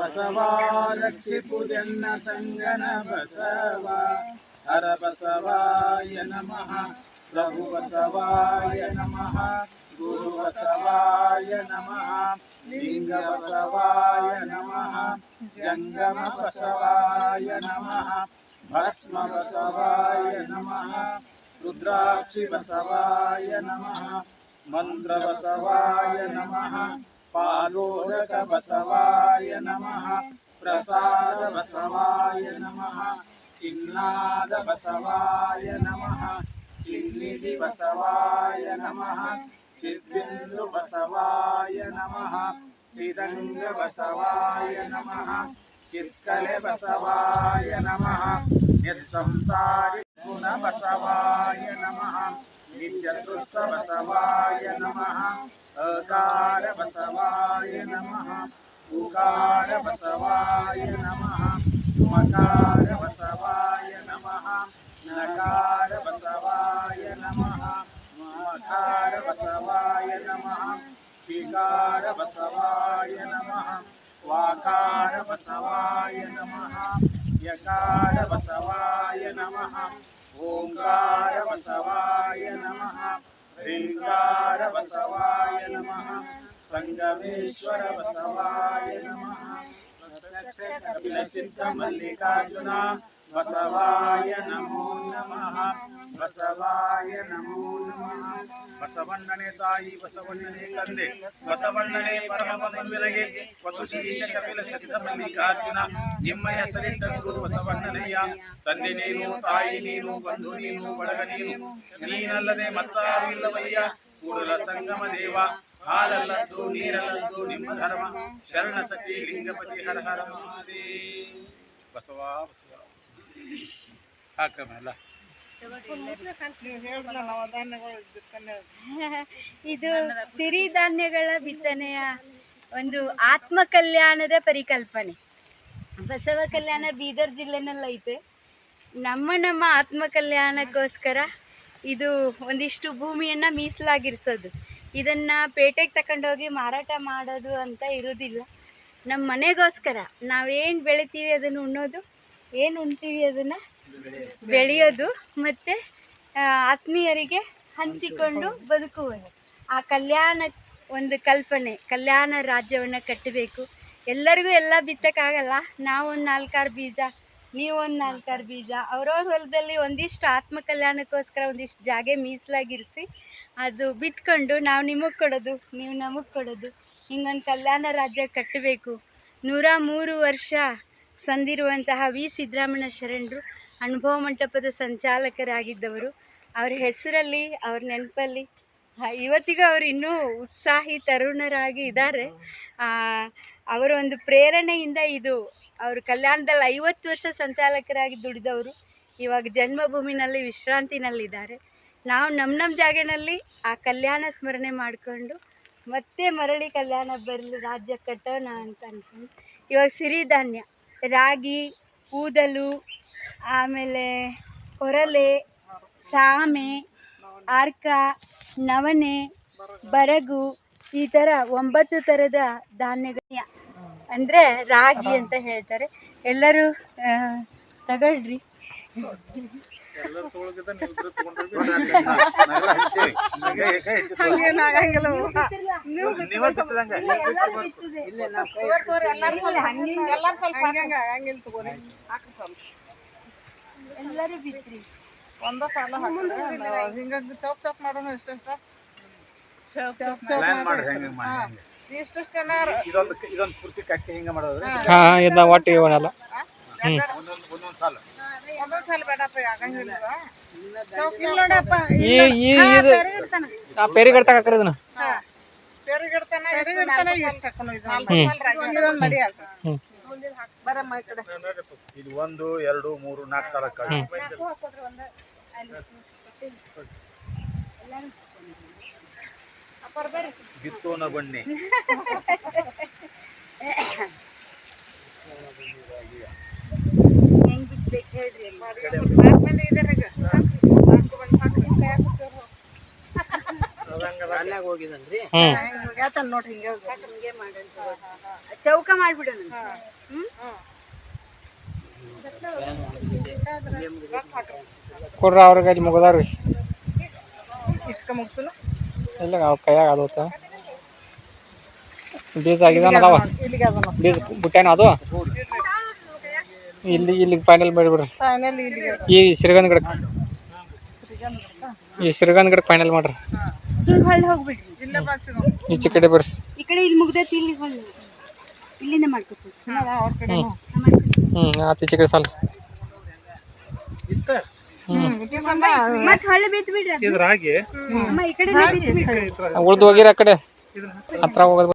ಬಸವ ರಕ್ಷಿಪುದೆನ್ನ ಸಂಗನ ಬಸವ ಹರ ಬಸವಾಯ ನಮಃ ಪ್ರಭು ಬಸವಾಯ ನಮಃ ಗುರು ಬಸವಾಯ ನಮಃ ಲಿಂಗ ಬಸವಾಯ ನಮಃ ಜಂಗಮ ಬಸವಾಯ ನಮಃ ಭಸ್ಮ ಬಸವಾಯ ನಮಃ ರುದ್ರಾಕ್ಷಿ ಬಸವಾಯ ನಮಃ ಮಂತ್ರ ಬಸವಾಯ ನಮಃ ಪಾಲೋದಕ ಬಸವಾಯ ನಮಃ ಪ್ರಸಾದ ಬಸವಾಯ ನಮಃ ಚಿನ್ನಾದ ಬಸವಾಯ ನಮಃ ಚಿನ್ನಿಧಿ ಬಸವಾಯ ನಮಃ ಚಿದ್ಬಿಂದು ಬಸವಾಯ ನಮಃ ಶ್ರೀರಂಗ ಬಸವಾಯ ನಮಃ ಕಿರ್ಕಲೆ ಬಸವಾಯ ನಮಃ ನಿರ್ಸಂಸಾರಿ ಗುಣ ಬಸವಾಯ ನಮಃ ನಿತ್ಯತೃಪ್ತ ಬಸವಾಯ ನಮಃ ಅಕಾರ ಬಸವಾಯ ನಮಃ ಉಕಾರ ಬಸವಾಯ ನಮಃ ಮಕಾರ ಬಸವಾಯ ನಮಃ ನಕಾರ ಬಸವಾಯ ನಮಃ ಮಕಾರ ಮಲ್ಲಿಕಾರ್ಜುನ ಬಸವಾಯ ನಮೋ ನಮಃ ಬಸವಾಯ ನಮೋ ನಮಃ ಬಸವಣ್ಣನೆ ತಾಯಿ ಬಸವಣ್ಣನೆ ತಂದೆ ಬಸವಣ್ಣನೆ ಪರಮ ಕಪಿಲ ಸಿದ್ಧ ಮಲ್ಲಿಕಾರ್ಜುನ ನಿಮ್ಮ ಹೆಸರಿಟ್ಟ ಗುರು ಬಸವಣ್ಣನಯ್ಯ ತಂದೆ ನೀನು ತಾಯಿ ನೀನು ಬಂಧು ನೀನು ಬಳಗ ನೀನು ನೀನಲ್ಲದೆ ಮತ್ತಾರು ಇಲ್ಲವಯ್ಯ। ಕೂಡಲ ಸಂಗಮ ದೇವ। ಹಾಲಲ್ಲದ್ದು, ನೀರಲ್ಲದ್ದು ನಿಮ್ಮ ಧರ್ಮ. ಶರಣ ಸತಿ ಲಿಂಗಪತಿ ಹರ ಹರ ಮಹಾದೇವ. ಬಸವ ಬಸವ. ಇದು ಸಿರಿಧಾನ್ಯಗಳ ಬಿತ್ತನೆಯ ಒಂದು ಆತ್ಮ ಕಲ್ಯಾಣದ ಪರಿಕಲ್ಪನೆ. ಬಸವ ಕಲ್ಯಾಣ ಬೀದರ್ ಜಿಲ್ಲೆನಲ್ಲಿ ಐತೆ. ನಮ್ಮ ನಮ್ಮ ಆತ್ಮ ಕಲ್ಯಾಣಕ್ಕೋಸ್ಕರ ಇದು ಒಂದಿಷ್ಟು ಭೂಮಿಯನ್ನು ಮೀಸಲಾಗಿರಿಸೋದು. ಇದನ್ನು ಪೇಟೆಗೆ ತಗೊಂಡೋಗಿ ಮಾರಾಟ ಮಾಡೋದು ಅಂತ ಇರೋದಿಲ್ಲ. ನಮ್ಮ ಮನೆಗೋಸ್ಕರ ನಾವೇನು ಬೆಳಿತೀವಿ ಅದನ್ನು ಉಣ್ಣೋದು, ಏನು ಉಣ್ತೀವಿ ಅದನ್ನು ಬೆಳೆಯೋದು ಮತ್ತು ಆತ್ಮೀಯರಿಗೆ ಹಂಚಿಕೊಂಡು ಬದುಕುವುದು. ಆ ಕಲ್ಯಾಣ ಒಂದು ಕಲ್ಪನೆ, ಕಲ್ಯಾಣ ರಾಜ್ಯವನ್ನು ಕಟ್ಟಬೇಕು. ಎಲ್ಲರಿಗೂ ಎಲ್ಲ ಬಿತ್ತಕ್ಕಾಗಲ್ಲ? ನಾವೊಂದು ನಾಲ್ಕಾರು ಬೀಜ, ನೀವೊಂದು ನಾಲ್ಕಾರು ಬೀಜ, ಅವ್ರವ್ರ ಹೊಲದಲ್ಲಿ ಒಂದಿಷ್ಟು ಆತ್ಮ ಕಲ್ಯಾಣಕ್ಕೋಸ್ಕರ ಒಂದಿಷ್ಟು ಜಾಗೆ ಮೀಸಲಾಗಿರಿಸಿ ಅದು ಬಿತ್ಕೊಂಡು ನಾವು ನಿಮಗೆ ಕೊಡೋದು, ನೀವು ನಮಗೆ ಕೊಡೋದು. ಹಿಂಗೊಂದು ಕಲ್ಯಾಣ ರಾಜ್ಯ ಕಟ್ಟಬೇಕು. ನೂರ ಮೂರು ವರ್ಷ ಸಂದಿರುವಂತಹ ವಿ. ಸಿದ್ದರಾಮಣ್ಣ ಶರಣರು ಅನುಭವ ಮಂಟಪದ ಸಂಚಾಲಕರಾಗಿದ್ದವರು. ಅವರ ಹೆಸರಲ್ಲಿ, ಅವ್ರ ನೆನಪಲ್ಲಿ ಇವತ್ತಿಗೂ ಅವರು ಇನ್ನೂ ಉತ್ಸಾಹಿ ತರುಣರಾಗಿ ಇದ್ದಾರೆ ಅವರ ಒಂದು ಪ್ರೇರಣೆಯಿಂದ ಇದು ಅವರು ಕಲ್ಯಾಣದಲ್ಲಿ ಐವತ್ತು ವರ್ಷ ಸಂಚಾಲಕರಾಗಿ ದುಡಿದವರು. ಇವಾಗ ಜನ್ಮಭೂಮಿನಲ್ಲಿ, ವಿಶ್ರಾಂತಿನಲ್ಲಿದ್ದಾರೆ. ನಾವು ನಮ್ಮ ನಮ್ಮ ಜಾಗನಲ್ಲಿ ಆ ಕಲ್ಯಾಣ ಸ್ಮರಣೆ ಮಾಡಿಕೊಂಡು ಮತ್ತೆ ಮರಳಿ ಕಲ್ಯಾಣ ಬರಲಿ ರಾಜ್ಯ ಕಟ್ಟೋಣ ಅಂತ ಅನ್ಕೊಂಡು. ಇವಾಗ ಸಿರಿಧಾನ್ಯ ರಾಗಿ, ಕೂದಲು, ಆಮೇಲೆ ಕೊರಲೆ, ಸಾಮೆ, ಆರ್ಕ, ನವಣೆ, ಬರಗು, ಈ ಥರ ಒಂಬತ್ತು ಥರದ ಧಾನ್ಯಗಳ ಅಂದರೆ ರಾಗಿ ಅಂತ ಹೇಳ್ತಾರೆ. ಎಲ್ಲರೂ ತಗೊಳ್ರಿ. ಎಲ್ಲರೂ ಬಿತ್ರಿ ಒಂದ ಸಾಲ ಹಿಂಗ ಚೌಕ್ ಚೌಕ್ ಮಾಡೋಣ ಇಷ್ಟ ಪ್ಲಾನ್ ಮಾಡ್ರಿ ಹೆಂಗೆ ಮಾಡಿ ಇಷ್ಟಷ್ಟೇನ ಇದೊಂದು ಇದೊಂದು ಪೂರ್ತಿ ಕಟ್ಟಿ ಹಿಂಗ ಮಾಡೋದು ಹಾ. ಇದನ್ನ ಒಟ್ಟು ಒಂದೊಂದು ಸಾಲ. ಈ ಈ ಇದು ಆ ಪೇರಿಗಡ್ ತಗಾಕ್ರಿ ಇದನ್ನ. ಪೆರಿಗಿಡ್ತಾನ ಪೆರಿಗಿಡ್ತಾನ ಇಷ್ಟ ಹಾಕೋಣ ಇದು ಸಾಲ ಒಂದು ಎರಡು ಮೂರು ನಾಲ್ಕು ಸಾಲ ಬಿತ್ತೋನ ಬನ್ನಿ. ಹೆಂಗ್ ಬಿತ್ಬೇಕು ಹೇಳ್ರಿ. ಚೌಕ ಮಾಡ್ಬಿಡ ಹ್ಮ್. ಅವ್ರ ಅವ್ರಿಗೆ ಅಲ್ಲಿ ಮುಗದಾರ್ರಿ ಇಲ್ಲ ಅವ್ರ ಕೈಯಾಗ ಅದೋತ ಬೀಜ ಆಗಿದಾನ ಅದಾವ ಬೀಜ ಬುಟ್ಟ್ಯಾನ ಅದು? ಇಲ್ಲಿ ಇಲ್ಲಿ ಫೈನಲ್ ಮಾಡಿಬಿಡ್ರಿ ಫೈನಲ್ ಇಲ್ಲಿಗೆ ಈ ಸಿರಿಗನ್ ಗಿಡಕ್ಕೆ ಈ ಸಿರಿಗನ್ ಗಿಡಕ್ಕೆ ಫೈನಲ್ ಮಾಡ್ರಿ. ಹಿಂಗ್ ಹೊಳ್ಳಿ ಹೋಗ್ಬಿಡ್ರಿ. ಇಲ್ಲ ಬಾಚು ಈಚೆ ಕಡೆ ಬರ್ರಿ. ಈ ಕಡೆ ಇಲ್ಲಿ ಮುಗ್ದೈತಿ ಇಲ್ಲಿ ಹೊಳ್ಳಿ. ಇಲ್ಲಿಂದ ಮಾಡ್ಕೊತೀವಿ. ಹ್ಞೂ ಆತ ಈಚೆ ಕಡೆ ಸಾಲ. ಮತ್ ಹೊಳ್ಳಿ ಬಿತ್ ಬಿಡ್ರಿ. ಅದ್ನ. ಅಮ್ಮ ಈ ಕಡೆ ಬಿತ್ ಬಿಡ್ರಿ. ಉಳ್ದು ಹೋಗಿರ ಆ ಕಡೆ. ಹತ್ರ ಹೋಗೋದು